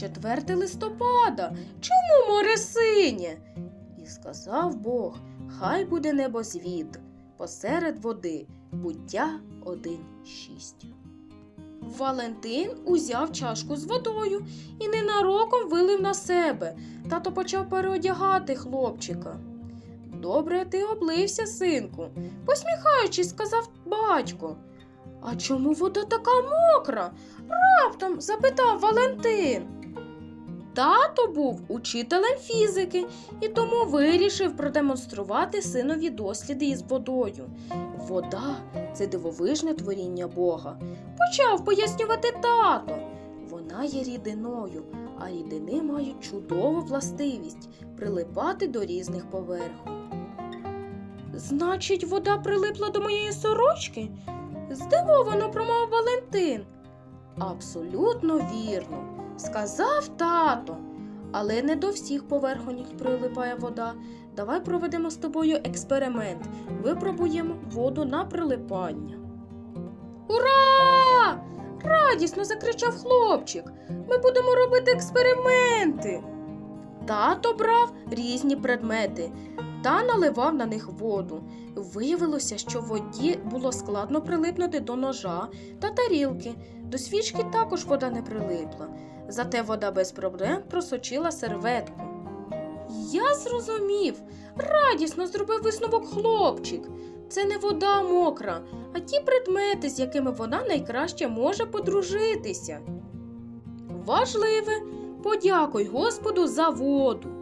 4 листопада. Чому море синє? І сказав Бог: Хай буде небозвід посеред води, буття 1.6. Валентин узяв чашку з водою і ненароком вилив на себе. Тато почав переодягати хлопчика. Добре, ти облився, синку, посміхаючись, сказав батько. А чому вода така мокра? раптом запитав Валентин. Тато був учителем фізики і тому вирішив продемонструвати синові досліди із водою. Вода це дивовижне творіння Бога. Почав пояснювати тато. Вона є рідиною, а рідини мають чудову властивість прилипати до різних поверхонь. Значить, вода прилипла до моєї сорочки? здивовано промовив Валентин. Абсолютно вірно, сказав тато. Але не до всіх поверхонь прилипає вода. Давай проведемо з тобою експеримент. Випробуємо воду на прилипання. Ура! радісно закричав хлопчик. Ми будемо робити експерименти. Тато брав різні предмети та наливав на них воду. Виявилося, що воді було складно прилипнути до ножа та тарілки. До свічки також вода не прилипла. Зате вода без проблем просочила серветку. Я зрозумів, радісно зробив висновок хлопчик. Це не вода мокра, а ті предмети, з якими вона найкраще може подружитися. Важливе, подякуй Господу за воду.